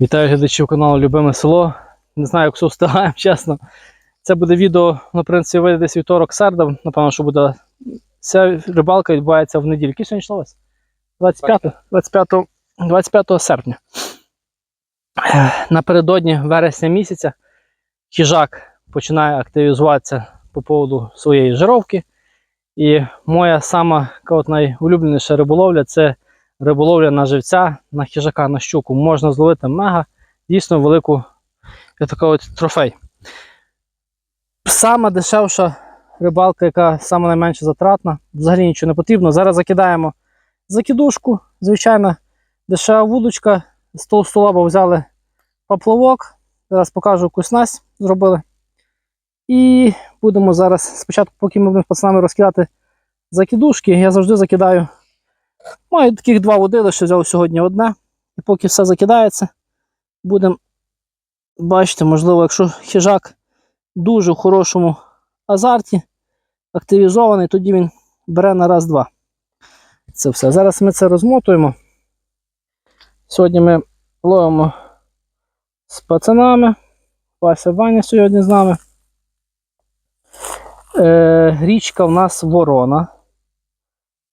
Вітаю глядачів каналу Любиме село. Не знаю, як все встигаємо, чесно. Це буде відео, ну, в принципі, вийде десь вівторок середа. Напевно, що буде. Ця рибалка відбувається в неділю. Яке сьогодні вас? 25, 25, 25 серпня. Напередодні вересня місяця хижак починає активізуватися по поводу своєї жировки. І моя сама найулюбленіша риболовля це риболовля на живця, на хижака, на щуку. Можна зловити мега, дійсно велику от трофей. Сама дешевша рибалка, яка саме найменше затратна, взагалі нічого не потрібно. Зараз закидаємо закидушку, звичайна дешева вудочка. З того столаба взяли поплавок. Зараз покажу яку снасть зробили. І будемо зараз, спочатку, поки ми будемо з пацанами розкидати закидушки, я завжди закидаю. Маю таких два водилища, взяв сьогодні одне. І поки все закидається, будемо бачити, можливо, якщо хижак дуже в хорошому азарті, активізований, тоді він бере на раз-два. Це все. Зараз ми це розмотуємо. Сьогодні ми ловимо з пацанами. Вася Ваня сьогодні з нами. Е, річка в нас ворона.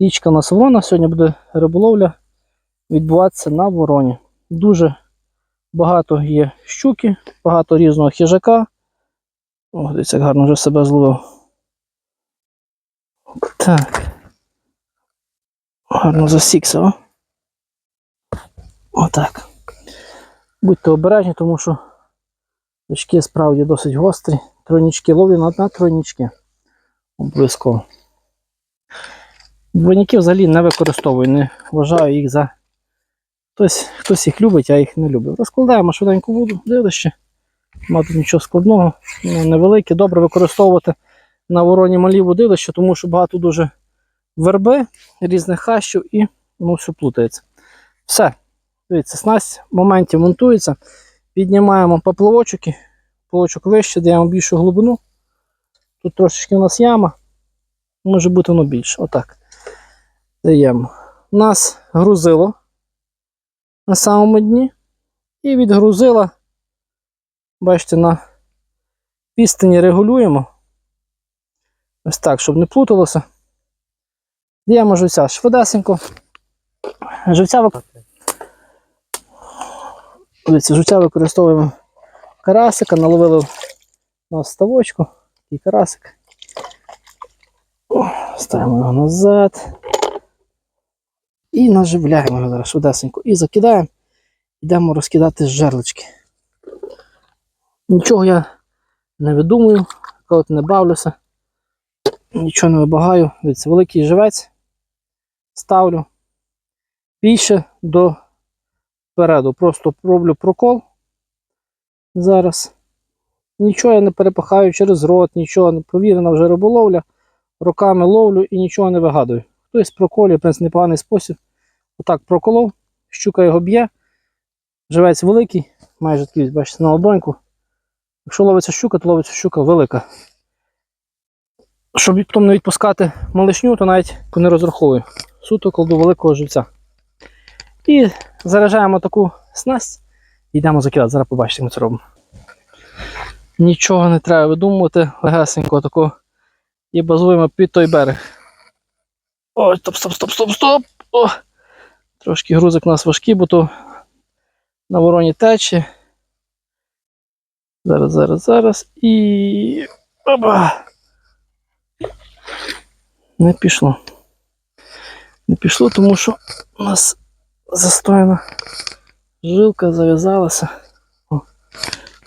Річка у нас ворона. Сьогодні буде риболовля відбуватися на вороні. Дуже багато є щуки, багато різного хижака. О, дивіться, як гарно вже себе зловив. Так. Гарно засікся, о. Отак. Будьте обережні, тому що очки справді досить гострі. Тройнічки ловлю на тройнічки. Обов'язково. Двойники взагалі не використовую, не вважаю їх за. Хтось, хтось їх любить, а їх не любить. Розкладаємо швиденько воду, дивище. Нема тут нічого складного. Ну, невелике, добре використовувати на вороні малі водилища, тому що багато дуже верби, різних хащів і воно все плутається. Все. Дивіться, снасть в моменті монтується. Піднімаємо поплавочок вище, даємо більшу глибину. Тут трошечки у нас яма, може бути воно більше. Отак. Даємо. Нас грузило на самому дні. І від грузила, бачите, на відстані регулюємо. Ось так, щоб не плуталося. Даємо живця швидесенько. Живця. Дивіться, живця використовуємо карасика, наловили на ставочку. Такий карасик. Ставимо його назад. І наживляємо його зараз швидесенько. І закидаємо. Йдемо розкидати жерлички. Нічого я не видумую, коли не бавлюся. Нічого не вибагаю. Дивіться, великий живець ставлю більше до переду. Просто роблю прокол зараз. Нічого я не перепахаю через рот, нічого не провірена вже риболовля. Руками ловлю і нічого не вигадую. Хтось проколює, в принципі, непоганий спосіб. Отак проколов, щука його б'є. Живець великий, майже такий, бачите, на ладоньку. Якщо ловиться щука, то ловиться щука велика. Щоб потім не відпускати малишню, то навіть не розраховую. Суто кладу великого живця. І заряджаємо таку снасть і йдемо закидати. Зараз побачите, як ми це робимо. Нічого не треба видумувати, легесенько тако. І базуємо під той берег. Ой, стоп, стоп, стоп, стоп, стоп! О! Трошки грузик у нас важкий, бо то на вороні тече. Зараз, зараз, зараз. І. Опа! Не пішло. Не пішло, тому що у нас застояна жилка зав'язалася.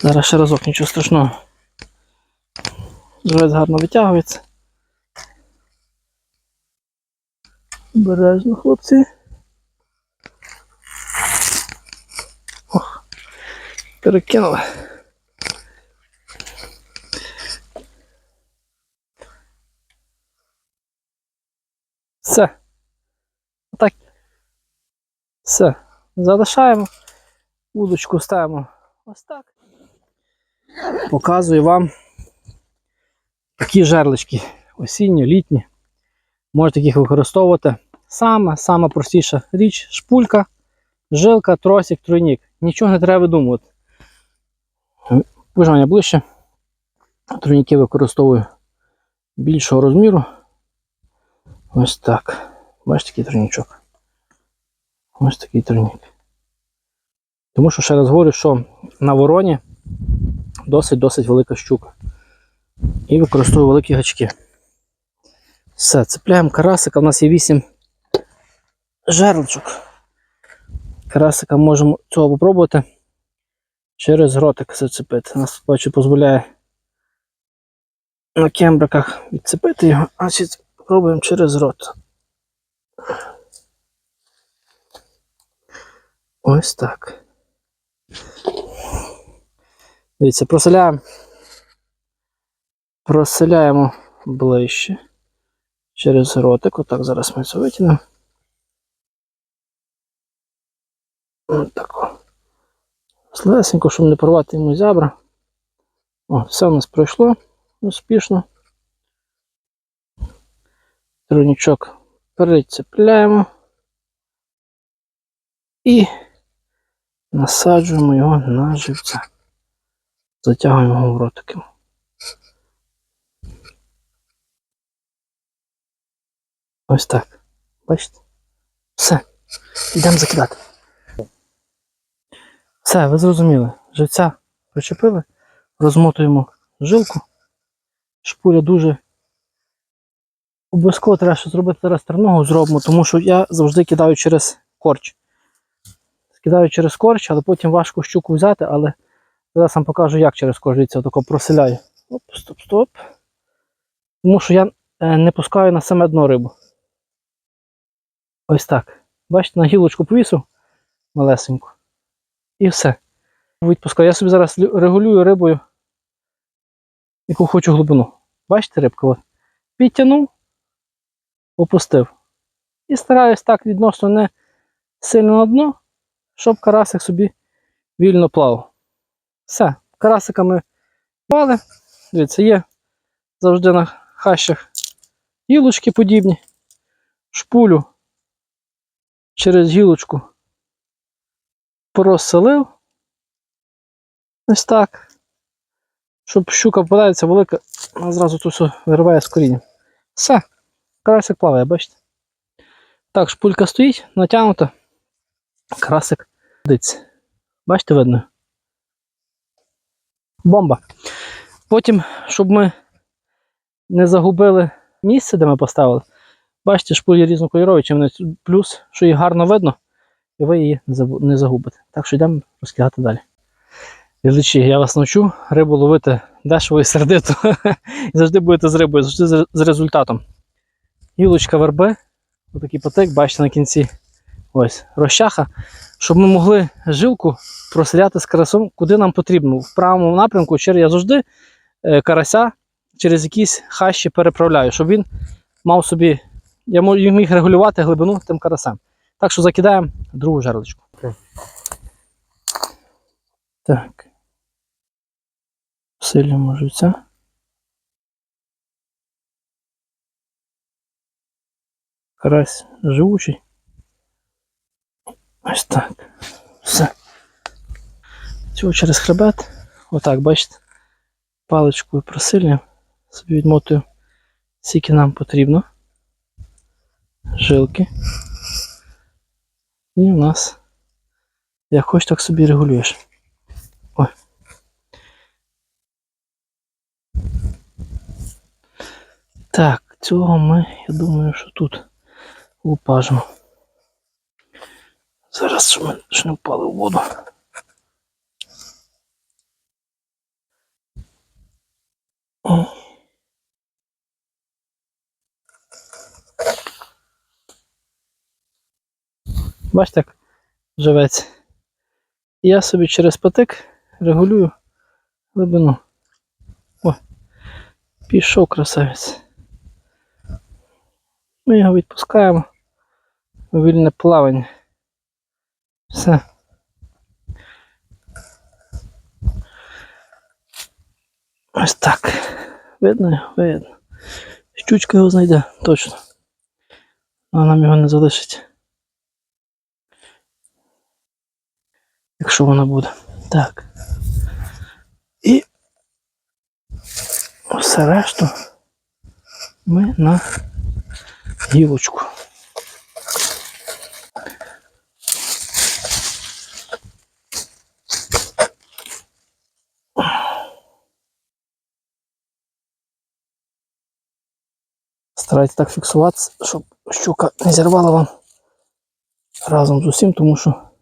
Зараз ще разок, нічого страшного. Живець гарно витягується. Обережно, хлопці. Ох, перекинули. Все. Отак. Все. Залишаємо. Удочку ставимо ось так. Показую вам такі жерлички осінньо, літні. Можете їх використовувати. Саме, сама простіша річ, шпулька, жилка, тросик, тройник. Нічого не треба видумувати. Виживання ближче. Тройники використовую більшого розміру. Ось так. Бачите такий тройничок. Ось такий тройник. Тому що ще раз говорю, що на вороні досить-досить велика щука. І використовую великі гачки. Все, цепляємо карасика. У нас є 8 жерлочок. Карасика можемо цього попробувати через ротик зацепити. Нас бачу дозволяє на кембриках відцепити його, а значить пробуємо через рот. Ось так. Дивіться, проселяємо. Проселяємо ближче через ротик. Отак зараз ми це витягнемо. Отак. Слесенько, щоб не порвати йому зябра. О, все у нас пройшло успішно. Трунічок перецепляємо і насаджуємо його на живця. Затягуємо його в ротики. Ось так. Бачите? Все. Йдемо закидати. Все, ви зрозуміли. Живця причепили, розмотуємо жилку. Шпуля дуже. Обов'язково треба щось зробити зараз терного зробимо, тому що я завжди кидаю через корч. Кидаю через корч, але потім важко щуку взяти, але зараз вам покажу, як через корч. Дивіться, отако проселяю. Оп, стоп, стоп. Тому що я е, не пускаю на саме дно рибу. Ось так. Бачите, на гілочку повісив малесеньку. І все. Відпускаю. Я собі зараз регулюю рибою, яку хочу глибину. Бачите, рибка? От. Підтягнув, опустив. І стараюсь так відносно не сильно на дно, щоб карасик собі вільно плавав. Все, карасиками пали. Дивіться, є завжди на хащах гілочки подібні. Шпулю через гілочку проселив. Ось так. Щоб щука попадається велика, вона зразу тут все вириває з коріння. Все, карасик плаває, бачите? Так, шпулька стоїть, натягнута. Карасик диться. Бачите, видно? Бомба. Потім, щоб ми не загубили місце, де ми поставили. Бачите, шпулі різнокольорові, чим вони плюс, що їх гарно видно, і ви її не загубите. Так що йдемо розкидати далі. Глядачі, я вас навчу рибу ловити дешево і сердито. І завжди будете з рибою, завжди з- результатом. Гілочка верби, отакий потик, бачите на кінці. Ось, розчаха, щоб ми могли жилку проселяти з карасом, куди нам потрібно. В правому напрямку я завжди е, карася через якісь хащі переправляю, щоб він мав собі. Я міг регулювати глибину тим карасем. Так що закидаємо другу жерличку. Так. Силюємо живця. Карась живучий. Ось так. Все. Цього через хребет. Отак, бачите, паличкою просилюємо. Собі відмотую, скільки нам потрібно. Жилки. І у нас, як хочеш, так собі регулюєш. Ой. Так, цього ми, я думаю, що тут лупажимо. Зараз щоб ми ж не впали в воду. О. Бачите, як живець. І Я собі через потик регулюю глибину. О, пішов красавець. Ми його відпускаємо у вільне плавання. Все. Ось так. Видно його? Видно. Щучка його знайде, точно. Вона нам його не залишить. Якщо вона буде. Так. І все решту ми на гілочку. Старайтесь так фіксуватися, щоб щука не зірвала вам разом з усім, тому що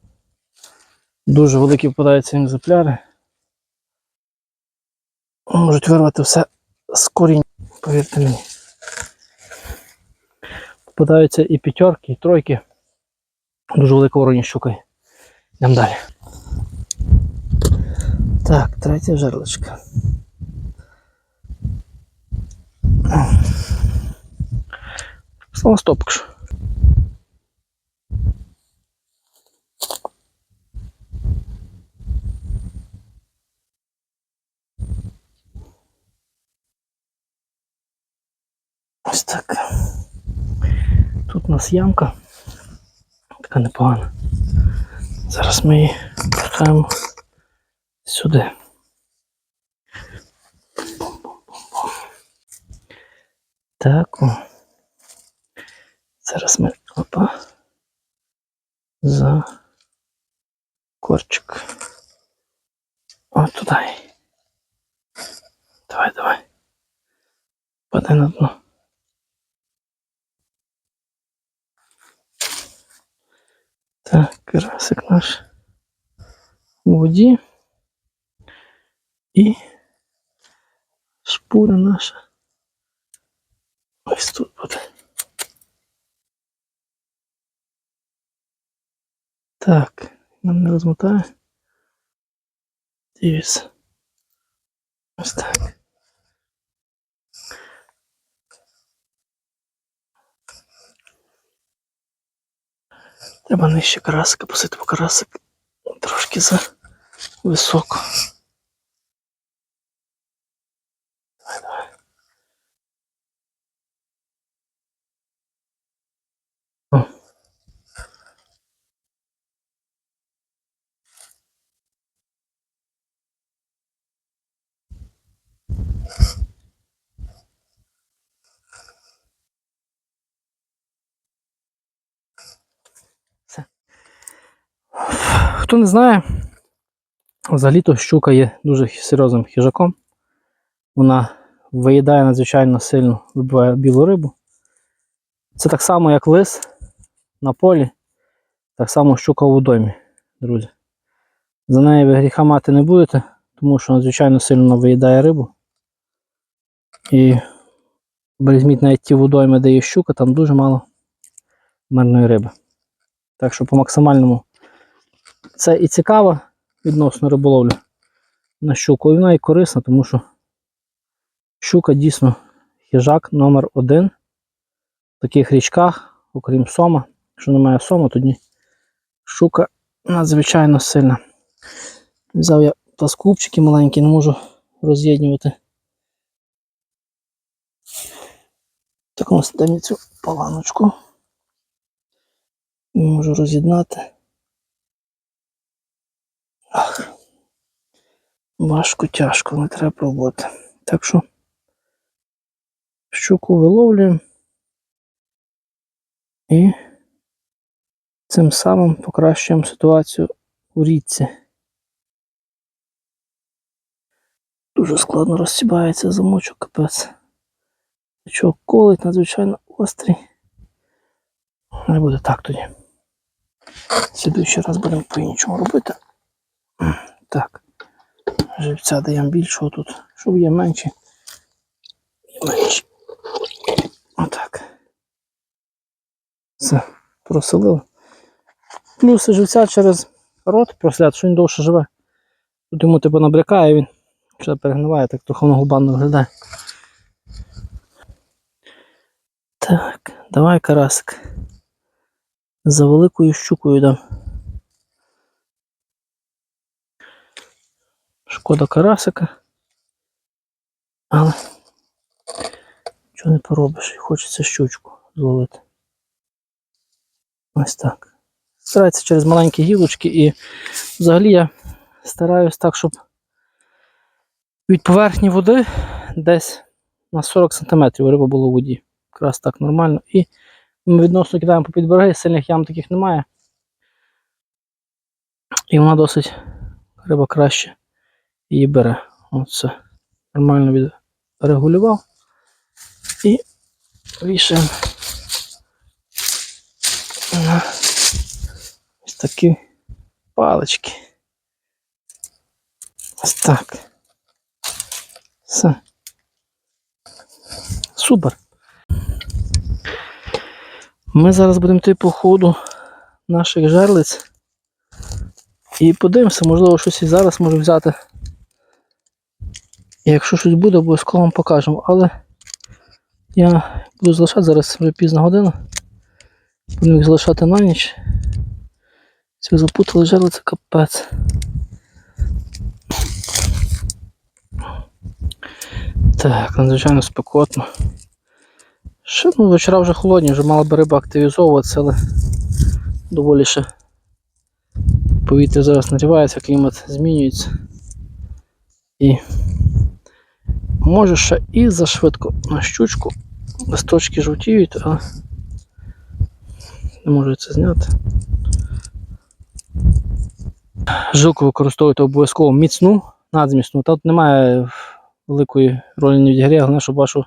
дуже великі попадаються екземпляри. Можуть вирвати все з коріння, повірте мені. Попадаються і п'ятерки, і тройки. Дуже велика вороння щукою. Йдемо далі. Так, третя жерлочка. Слава стопкш. Ось так. Тут у нас ямка. Така непогана. Зараз ми її пускаємо сюди. Так. О. Зараз ми опа. За корчик. О, туди. Давай, давай. Падай на дно. Так, карасик наш у воді. І шпура наша. Ось тут буде. Так, нам не розмотає. Дивіться. Ось так. Треба нижче карасика посити, бо карасик трошки за високо. Хто не знає, взагалі-то щука є дуже серйозним хижаком. Вона виїдає надзвичайно сильно, вибиває білу рибу. Це так само, як лис на полі, так само щука у водоймі, друзі. За неї ви гріха мати не будете, тому що надзвичайно сильно виїдає рибу. І візьміть навіть ті водойми, де є щука, там дуже мало мирної риби. Так що по максимальному це і цікаво відносно риболовлі на щуку. І вона і корисна, тому що щука дійсно хижак номер один в таких річках, окрім сома. Якщо немає сома, тоді щука надзвичайно сильна. Взяв я пласкупчики маленькі, не можу роз'єднювати. Так ось дай мені цю паланочку. Не можу роз'єднати. Ах. Важко, тяжко, не треба пробувати. Так що щуку виловлюємо і цим самим покращуємо ситуацію у річці. Дуже складно розсібається замочок капець. Чого колить надзвичайно острий. Не буде так тоді. Слідуючий раз будемо по-іншому робити. Так. Живця даємо більшого тут, щоб є менші. Отак. Все, проселили. Плюси живця через рот прослід, що він довше живе. Тут йому типу набрякає, він ще перегниває, так трохи воно губанно виглядає. Так, давай карасик. За великою щукою дам. Шкода карасика. Але нічого не поробиш, хочеться щучку зловити. Ось так. Старається через маленькі гілочки і взагалі я стараюсь так, щоб від поверхні води десь на 40 см риба була у воді. Якраз так нормально. І ми відносно кидаємо по береги, сильних ям таких немає. І вона досить риба краще її бере. Оце. Нормально відрегулював. І вішаємо на ось такі палички. Ось так. Все. Супер. Ми зараз будемо йти по ходу наших жерлиць. І подивимося, можливо, щось і зараз можу взяти. І якщо щось буде, обов'язково вам покажемо. Але я буду залишати зараз вже пізна година. Будемо їх залишати на ніч. Все запутали жерлиці капець. Так, надзвичайно спекотно. Ще ну, вечора вже холодні, вже мала би риба активізовуватися, але доволі ще повітря зараз нагрівається, клімат змінюється. І може ще і зашвидко на щучку. Листочки жовтіють, але не можу це зняти. Жилку використовуйте обов'язково міцну, надзмісну. Тут немає великої ролі не відіграє, головне, щоб вашу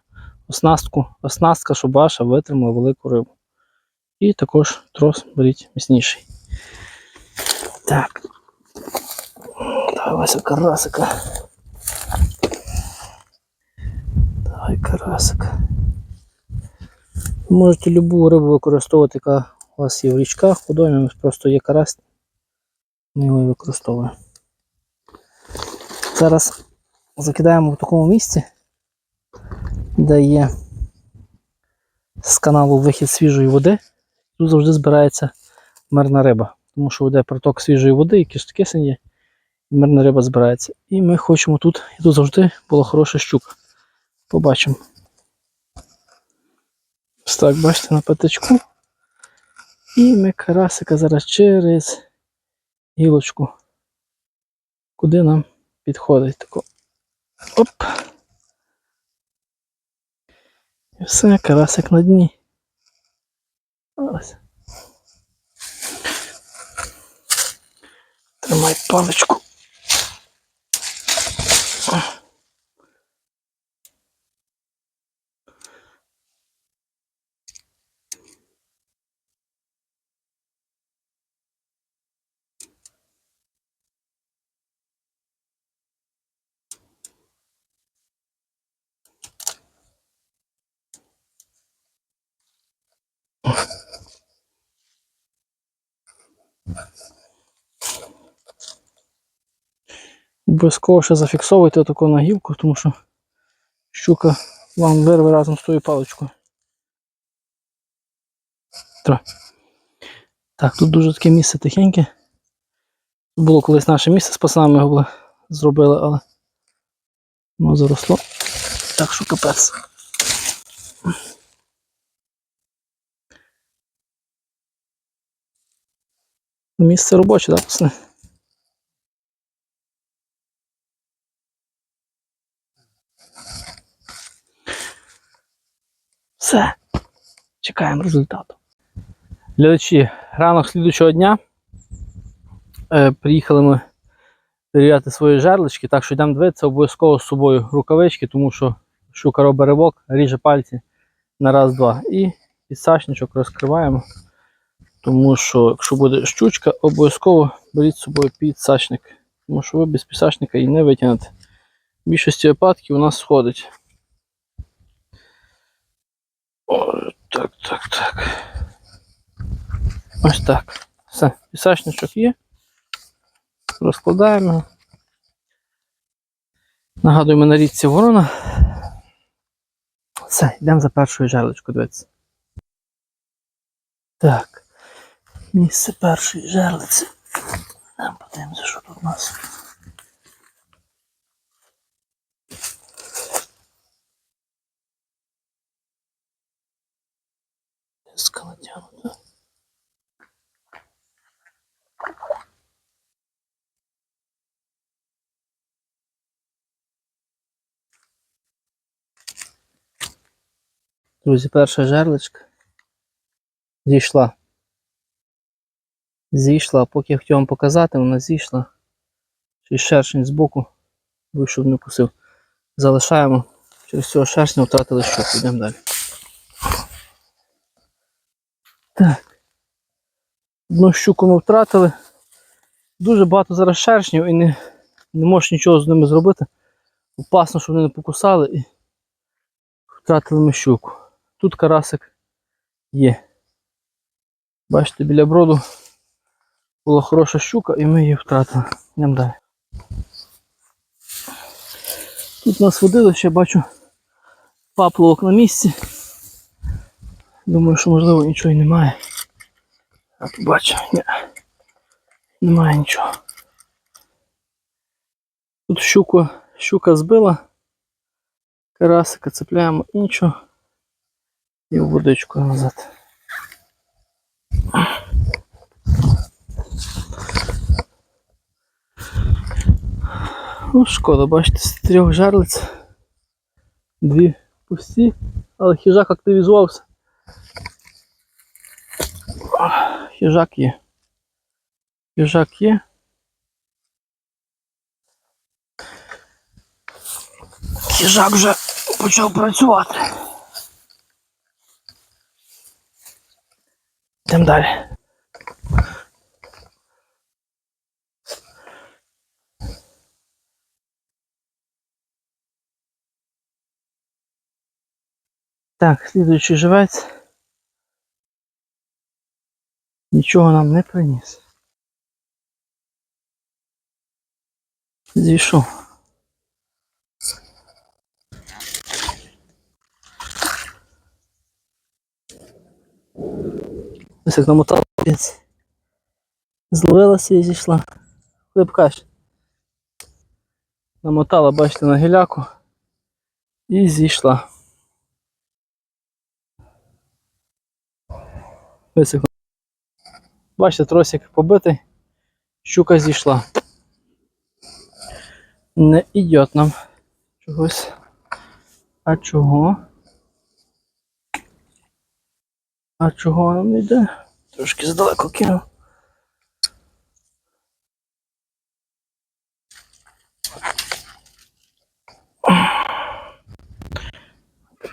оснастку, оснастка, щоб ваша витримала велику рибу. І також трос беріть міцніший. Так. Давай Вася карасика. Давай карасик. Можете любу рибу використовувати, яка у вас є в річках, у домі, просто є карась. Ми його використовуємо. Зараз закидаємо в такому місці, де є з каналу вихід свіжої води. Тут завжди збирається мирна риба, тому що йде проток свіжої води, і кишки є, і мирна риба збирається. І ми хочемо тут, і тут завжди була хороша щука. Побачимо. Ось так, бачите, на п'ятачку. І ми карасика зараз через гілочку. Куди нам підходить тако. Оп. І все, карасик на дні. Ось. Тримай паличку. Обов'язково ще зафіксовуйте таку нагівку, тому що щука вам вирве разом з тою паличкою. Так, тут дуже таке місце тихеньке. Було колись наше місце з пацанами його зробили, але воно заросло. Так що капець. Місце робоче, так, пацани? Все. Чекаємо результату. Глядачі, ранок слідучого дня. Е, приїхали ми перевіряти свої жерлички, так що йдемо дивитися обов'язково з собою рукавички, тому що щука робить ріже пальці на раз-два. І підсачничок розкриваємо. Тому що, якщо буде щучка, обов'язково беріть з собою підсачник. Тому що ви без підсачника її не витягнете. В більшості випадків у нас сходить. О, так, так, так. Ось так. Все, пісачничок є. Розкладаємо. Нагадуємо на річці ворона. Все, йдемо за першою жерличкою, дивіться. Так. Місце першої жерлиці. Подивимося, що тут у нас. Леска натягнута. Друзі, перша жерличка зійшла. Зійшла, поки я хотів вам показати, вона зійшла. Через шершень збоку, вийшов не кусив. Залишаємо через цього шершня втратили що, йдемо далі. Так. Одну щуку ми втратили. Дуже багато зараз шершнів і не, не можеш нічого з ними зробити. Опасно, щоб вони не покусали і втратили ми щуку. Тут карасик є. Бачите, біля броду була хороша щука і ми її втратили. Йдемо далі. Тут у нас водилище, бачу папловок на місці. Думаю, що можливо нічого і немає. А тут бачу, ні. Немає нічого. Тут щуку, щука збила. Карасика цепляємо і нічого. І в водичку назад. Ну, шкода, бачите, з трьох жерлиць. Дві пусті, але хижак активізувався. Хижак є. Хижак є. Хижак вже почав працювати. Йдемо далі. Так, слідуючий живець. Нічого нам не приніс. Зійшов. Ось як намотала капець. Зловилася і зійшла. Хлебкаш. Намотала, бачите, на гіляку і зійшла. Висохла. Бачите, тросик побитий, щука зійшла. Не йде нам чогось. А чого? А чого нам йде? Трошки здалеку кинув.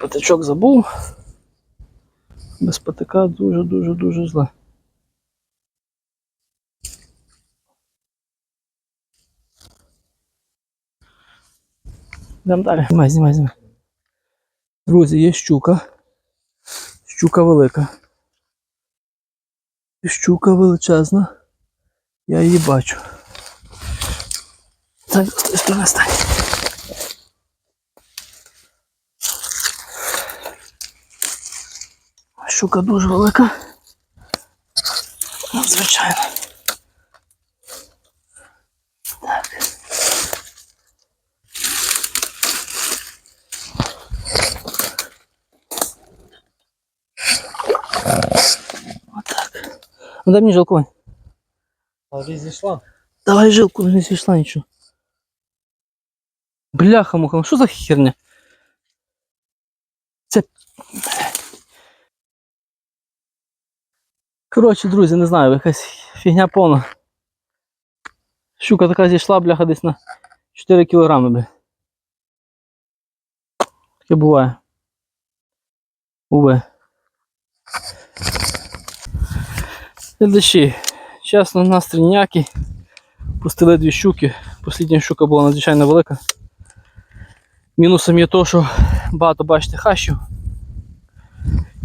Патичок забув. Без патика дуже-дуже-дуже зле. Йдемо далі. Знімай, знімай, знімай. Друзі, є щука. Щука велика. Щука величезна. Я її бачу. Тої сторони стань. Щука дуже велика. Ну, Ну дай мені жилку. Вань. А ти зійшла? Давай жилку, не зійшла нічого. Бляха муха, ну що за херня? Це. Коротше, друзі, не знаю, якась фігня повна. Щука така зійшла, бляха, десь на 4 кілограми, бля. Таке буває. Уве. Глядачі, чесно, настрій ніякий. Пустили дві щуки. Послідня щука була надзвичайно велика. Мінусом є то, що багато бачите хащів.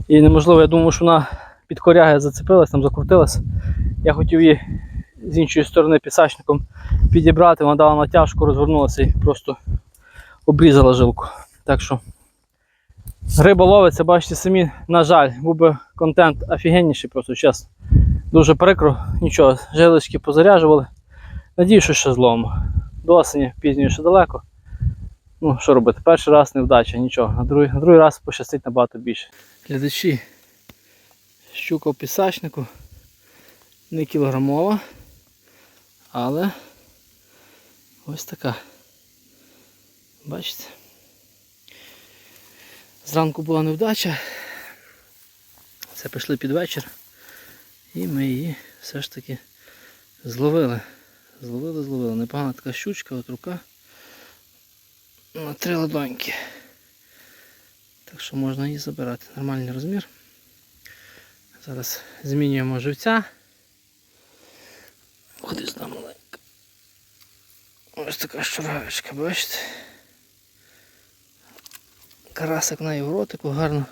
І неможливо, я думав, що вона під коряги зацепилась, там закрутилась. Я хотів її з іншої сторони пісачником підібрати, вона дала натяжку, розвернулася і просто обрізала жилку. Так що риба ловиться, бачите самі, на жаль, був би контент офігенніший, просто чесно. Дуже прикро, нічого, жилочки позаряжували. Надію, що ще зловимо. До осені пізньої ще далеко. Ну, що робити? Перший раз невдача, нічого. На другий, на другий раз пощастить набагато більше. Глядачі, щука в пісачнику. Не кілограмова, але ось така. Бачите? Зранку була невдача. Це прийшли під вечір. І ми її все ж таки зловили. Зловили, зловили. Непогана така щучка, от рука. На три ладоньки. Так що можна її забирати. Нормальний розмір. Зараз змінюємо живця. Ходи сюди маленька. Ось така щуравичка, бачите? Карасик на її в ротику гарно.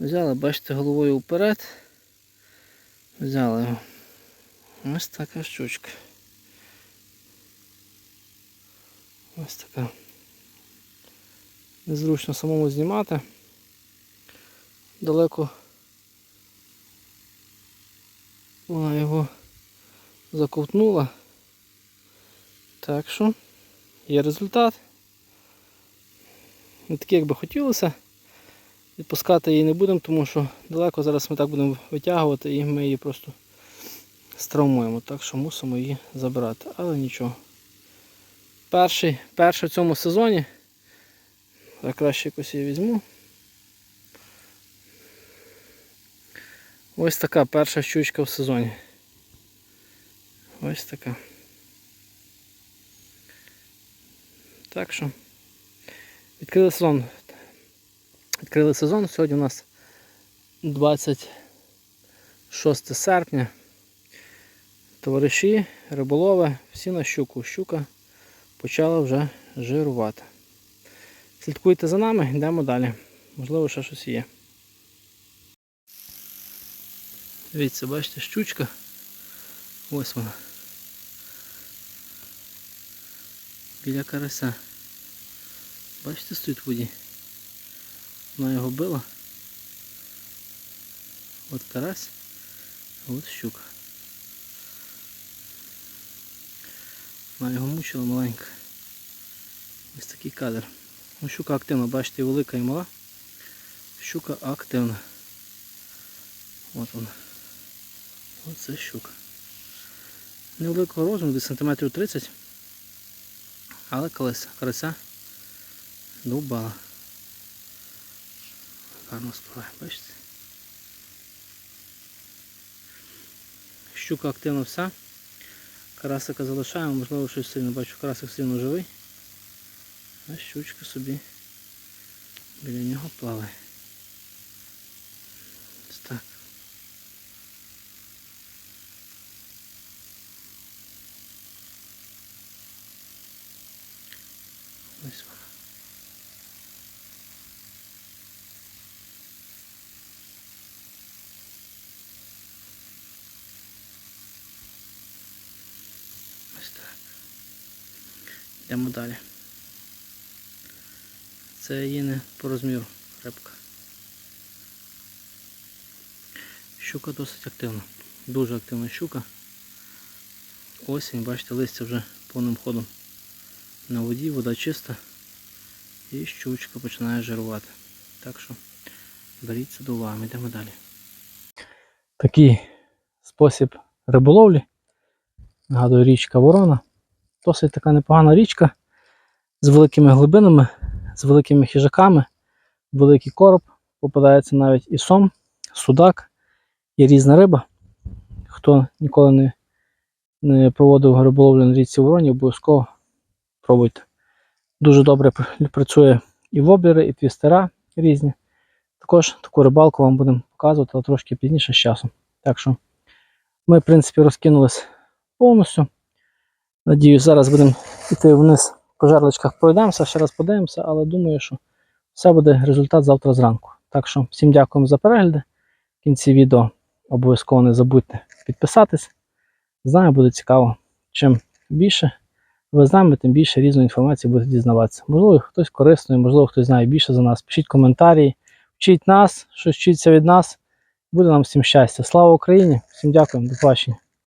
Взяли, бачите, головою вперед. Взяли його. Ось така щучка. Ось така. Незручно самому знімати. Далеко вона його заковтнула. Так що є результат. Не такий, як би хотілося. Відпускати її не будемо, тому що далеко зараз ми так будемо витягувати і ми її просто стравмуємо. Так що мусимо її забирати. Але нічого. Перший, перший в цьому сезоні. Я краще якось її візьму. Ось така перша щучка в сезоні. Ось така. Так що відкрили сезон. Відкрили сезон. Сьогодні у нас 26 серпня. Товариші, риболови, всі на щуку. Щука почала вже жирувати. Слідкуйте за нами, йдемо далі. Можливо, ще щось є. Дивіться, бачите, щучка. Ось вона. Біля карася. Бачите, стоїть в воді. Вона його била. От карась, а от щука. Вона його мучила маленька. Ось такий кадр. Ну, щука активна, бачите, і велика і мала. Щука активна. От вона. Оце щука. Невеликого розміру, десь сантиметрів 30. Але колеса, карася довбала. Гарно спливає? Щука активна вся. Карасика залишаємо, можливо щось сильно бачу, карасик сильно живий. А щучка собі біля нього плаває. Йдемо далі. Це її не по розміру рибка. Щука досить активна. Дуже активна щука. Осінь, бачите, листя вже повним ходом на воді, вода чиста. І щучка починає жирувати. Так що беріться до уваги, йдемо далі. Такий спосіб риболовлі. Нагадую, річка Ворона. Досить така непогана річка з великими глибинами, з великими хижаками, великий короб, попадається навіть і сом, судак, і різна риба. Хто ніколи не, не проводив риболовлю на річці Вороні, обов'язково пробуйте. Дуже добре працює і воблери, і твістера різні. Також таку рибалку вам будемо показувати, але трошки пізніше з часом. Так що ми, в принципі, розкинулись повністю. Надіюсь, зараз будемо йти вниз по жерличках пройдемося, ще раз подивимося, але думаю, що все буде результат завтра зранку. Так що всім дякуємо за перегляди. В кінці відео обов'язково не забудьте підписатись. Знаю, буде цікаво. Чим більше ви з нами, тим більше різної інформації будете дізнаватися. Можливо, хтось корисний, можливо, хтось знає більше за нас. Пишіть коментарі, вчіть нас, щось вчиться від нас. Буде нам всім щастя. Слава Україні! Всім дякуємо, до побачення.